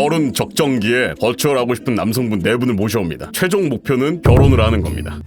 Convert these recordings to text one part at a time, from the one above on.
결혼 적정기에 버추얼하고 싶은 남성분 네 분을 모셔옵니다. 최종 목표는 결혼을 하는 겁니다.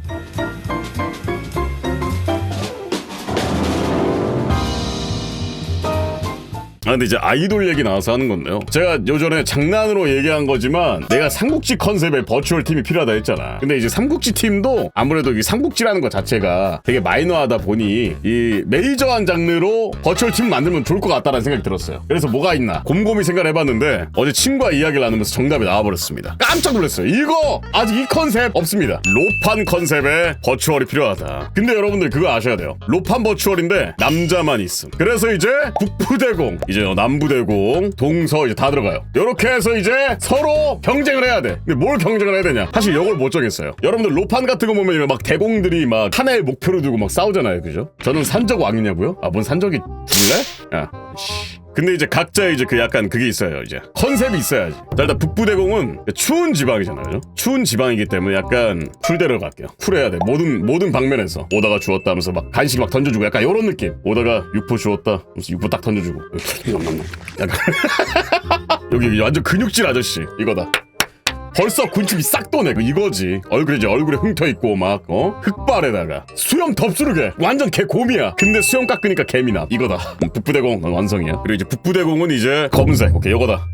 근데 이제 아이돌 얘기 나와서 하는 건데요. 제가 요전에 장난으로 얘기한 거지만 내가 삼국지 컨셉의 버추얼 팀이 필요하다 했잖아. 근데 이제 삼국지 팀도 아무래도 이 삼국지라는 것 자체가 되게 마이너하다 보니 이 메이저한 장르로 버추얼 팀 만들면 좋을 것 같다는 생각이 들었어요. 그래서 뭐가 있나 곰곰이 생각을 해봤는데 어제 친구와 이야기를 나누면서 정답이 나와버렸습니다. 깜짝 놀랐어요. 이거 아직 이 컨셉 없습니다. 로판 컨셉의 버추얼이 필요하다. 근데 여러분들 그거 아셔야 돼요. 로판 버추얼인데 남자만 있음. 그래서 이제 북부대공, 이제 남부대공, 동서 이제 다 들어가요. 이렇게 해서 이제 서로 경쟁을 해야 돼. 근데 뭘 경쟁을 해야 되냐? 사실 이걸 못 정했어요. 여러분들 로판 같은 거 보면 막 대공들이 막 하나의 목표를 두고 막 싸우잖아요, 그죠? 저는 산적 왕이냐고요? 아, 뭔 산적이 둘래? 야, 씨. 근데 이제 각자 이제 그 약간 그게 있어요 이제. 컨셉이 있어야지. 자 일단 북부대공은 추운 지방이잖아요? 추운 지방이기 때문에 약간 쿨대로 갈게요. 쿨해야 돼. 모든 모든 방면에서. 오다가 주웠다 하면서 막 간식 막 던져주고 약간 이런 느낌. 오다가 육포 주웠다. 하면서 육포 딱 던져주고. 약간. 여기 완전 근육질 아저씨. 이거다 벌써 군침이 싹 도네 그 이거지. 얼굴에 이제 얼굴에 흉터 있고 막 어? 흑발에다가. 수염 덥수르게 완전 개 곰이야. 근데 수염 깎으니까 개미나 이거다. 음, 북부대공 완성이야. 그리고 이제 북부대공은 이제 검은색. 오케이 이거다.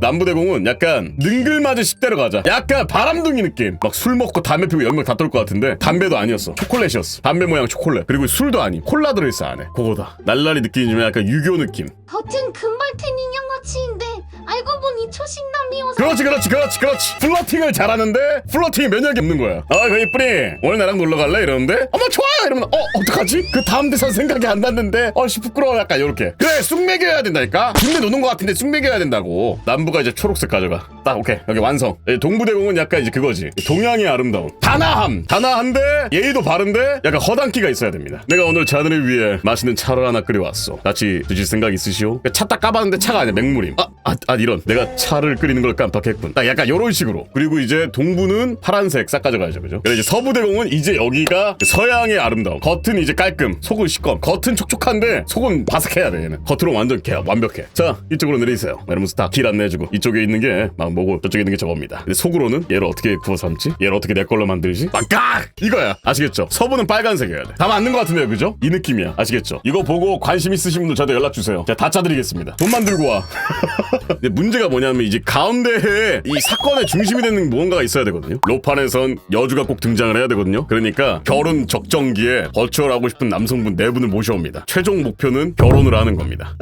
남부대공은 약간 능글맞은 10대로 가자. 약간 바람둥이 느낌. 막 술 먹고 담배 피고 연명 다 떨 것 같은데 담배도 아니었어. 초콜릿이었어. 담배 모양 초콜릿. 그리고 술도 아니 콜라 들어있어 안에. 그거다. 날라리 느낌이 좀 약간 유교 느낌. 겉은 금발 텐 인형같이인데 알고 보니 초신남이어서 그렇지 그렇지 그렇지 그렇지. 플러팅을 잘하는데 플러팅이 면역이 없는 거야. 아 그 이쁘니? 오늘 나랑 놀러 갈래? 이러는데 어머 좋아 이러면 어 어떡하지? 그 다음 대사 생각이 안 났는데 어씨 부끄러워. 약간 요렇게. 그래 쑥 먹여야 된다니까? 군대 노는 거 같은데 쑥 먹여야 된다고. 남부가 이제 초록색 가져가. 딱 오케이. 여기 완성. 예, 동부대공은 약간 이제 그거지. 동양의 아름다움. 단아함. 단아한데 예의도 바른데 약간 허당기가 있어야 됩니다. 내가 오늘 자네를 위해 맛있는 차를 하나 끓여왔어. 같이 드실 생각 있으시오? 차 딱 까봤는데 차가 아니야. 맹물임. 아, 아, 아 이런. 내가 차를 끓이는 걸 깜빡했군. 딱 약간 요런 식으로. 그리고 이제 동부는 파란색 싹 가져가야죠. 그죠? 그리고 이제 서부대공은 이제 여기가 서양의 아름다움. 겉은 이제 깔끔 속은 시꺼 겉은 촉촉한데 속은 바삭해야 돼 얘는. 겉으로 완전 개 완벽해. 자 이쪽으로 내리세요. 이러면서 다 길 안내해주고. 이쪽에 있는 게막 뭐고 저쪽에 있는 게 저겁니다. 근데 속으로는 얘를 어떻게 구워 삶지? 얘를 어떻게 내 걸로 만들지? 막깍! 이거야. 아시겠죠? 서부는 빨간색이어야 돼다 맞는 것 같은데요 그죠? 이 느낌이야. 아시겠죠? 이거 보고 관심 있으신 분들 저한테 연락 주세요. 제가 다 짜드리겠습니다. 돈 만 들고 와 근데 문제가 뭐냐면 이제 가운데에 이 사건의 중심이 되는 무언가가 있어야 되거든요. 로판에선 여주가 꼭 등장을 해야 되거든요. 그러니까 결혼 적정기에 버추얼하고 싶은 남성분 네 분을 모셔옵니다. 최종 목표는 결혼을 하는 겁니다.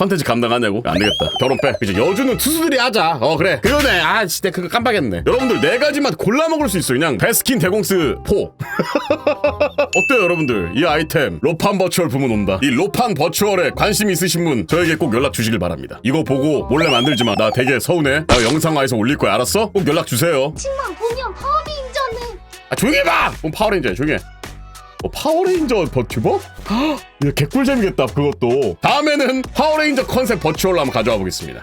컨텐츠 감당하냐고? 안 되겠다. 결혼 빼. 그죠? 여주는 투수들이 하자. 어, 그래. 그러네. 아, 진짜 그거 깜빡했네. 여러분들 네 가지만 골라 먹을 수 있어. 그냥 베스킨 대공스 포. 어때요, 여러분들? 이 아이템 로판 버추얼 부문 온다. 이 로판 버추얼에 관심 있으신 분 저에게 꼭 연락 주시길 바랍니다. 이거 보고 몰래 만들지 마. 나 되게 서운해. 나 영상화해서 올릴 거야. 알았어? 꼭 연락 주세요. 친만 보면 파워레인저네 아, 조용히 해봐! 뭔 파워레인저야, 조용히 해. 어, 파워레인저 버튜버? 헉, 이거 개꿀잼이겠다, 그것도. 다음에는 파워레인저 컨셉 버추얼로 한번 가져와 보겠습니다.